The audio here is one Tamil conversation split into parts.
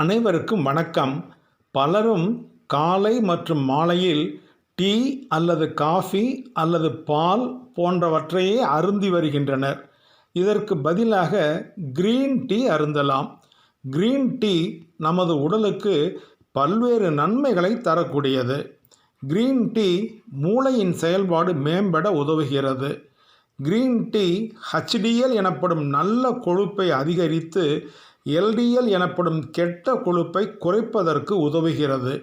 அனைவருக்கும் வணக்கம். பலரும் காலை மற்றும் மாலையில் டீ அல்லது காஃபி அல்லது பால் போன்றவற்றையே அருந்தி வருகின்றனர். இதற்கு பதிலாக கிரீன் டீ அருந்தலாம். கிரீன் டீ நமது உடலுக்கு பல்வேறு நன்மைகளை தரக்கூடியது. கிரீன் டீ மூளையின் செயல்பாடு மேம்பட உதவுகிறது. கிரீன் டீ ஹச்டிஎல் எனப்படும் நல்ல கொழுப்பை அதிகரித்து எல்டிஎல் எனப்படும் கெட்ட கொழுப்பை குறைப்பதற்கு உதவுகிறது.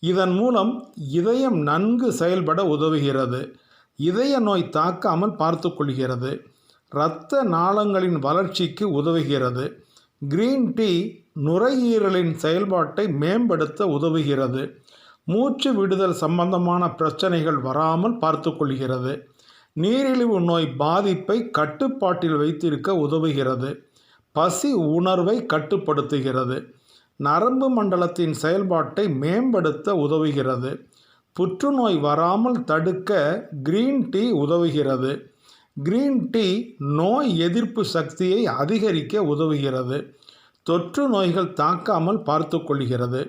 இதன் மூலம் இதயம் நன்கு செயல்பட உதவுகிறது. இதய நோய் தாக்காமல் பார்த்து கொள்கிறது. இரத்த நாளங்களின் வளர்ச்சிக்கு உதவுகிறது. கிரீன் டீ நுரையீரலின் செயல்பாட்டை மேம்படுத்த உதவுகிறது. மூச்சு விடுதல் சம்பந்தமான பிரச்சனைகள் வராமல் பார்த்து கொள்கிறது. நீரிழிவு நோய் பாதிப்பை கட்டுப்பாட்டில் வைத்திருக்க உதவுகிறது. பசி உணர்வை கட்டுப்படுத்துகிறது. நரம்பு மண்டலத்தின் செயல்பாட்டை மேம்படுத்த உதவுகிறது. புற்றுநோய் வராமல் தடுக்க கிரீன் டீ உதவுகிறது. கிரீன் டீ நோய் எதிர்ப்பு சக்தியை அதிகரிக்க உதவுகிறது. தொற்று நோய்கள் தாக்காமல் பார்த்து கொள்கிறது.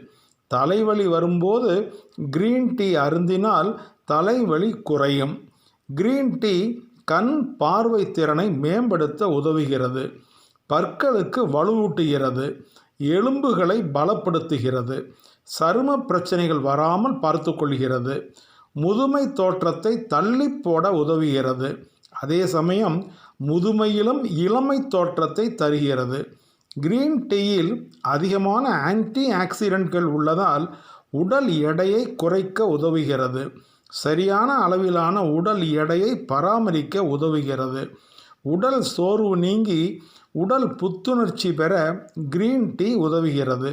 தலைவலி வரும்போது கிரீன் டீ அருந்தினால் தலைவலி குறையும். கிரீன் டீ கண் பார்வை திறனை மேம்படுத்த உதவுகிறது. பற்களுக்கு வலுவூட்டுகிறது எலும்புகளை பலப்படுத்துகிறது சரும பிரச்சனைகள் வராமல் பார்த்து கொள்கிறது முதுமை தோற்றத்தை தள்ளி போட உதவுகிறது. அதே சமயம் முதுமையிலும் இளமை தோற்றத்தை தருகிறது. கிரீன் டீயில் அதிகமான ஆன்டி ஆக்சிடென்ட்கள் உள்ளதால் உடல் எடையை குறைக்க உதவுகிறது. சரியான அளவிலான உடல் எடையை பராமரிக்க உதவுகிறது. உடல் சோர்வு நீங்கி உடல் புத்துணர்ச்சி பெற கிரீன் டீ உதவுகிறது.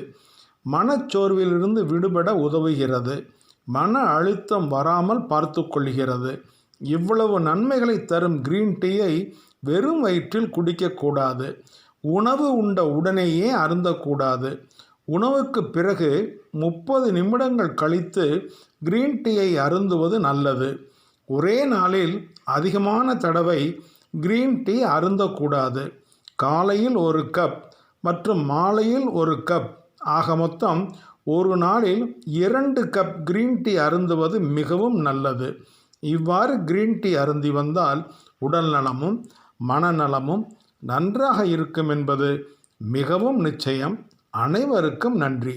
மனச்சோர்விலிருந்து விடுபட உதவுகிறது. மன அழுத்தம் வராமல் பார்த்து கொள்கிறது. இவ்வளவு நன்மைகளை தரும் கிரீன் டீயை வெறும் வயிற்றில் குடிக்கக்கூடாது உணவு உண்ட உடனேயே அருந்தக்கூடாது. உணவுக்கு பிறகு முப்பது நிமிடங்கள் கழித்து கிரீன் டீயை அருந்துவது நல்லது. ஒரே நாளில் அதிகமான தடவை கிரீன் டீ அருந்தக்கூடாது. காலையில் ஒரு கப் மற்றும் மாலையில் ஒரு கப். ஆக மொத்தம் ஒரு நாளில் இரண்டு கப் கிரீன் டீ அருந்துவது மிகவும் நல்லது. இவ்வாறு கிரீன் டீ அருந்தி வந்தால் உடல் நலமும் மனநலமும் நன்றாக இருக்கும் என்பது மிகவும் நிச்சயம். அனைவருக்கும் நன்றி.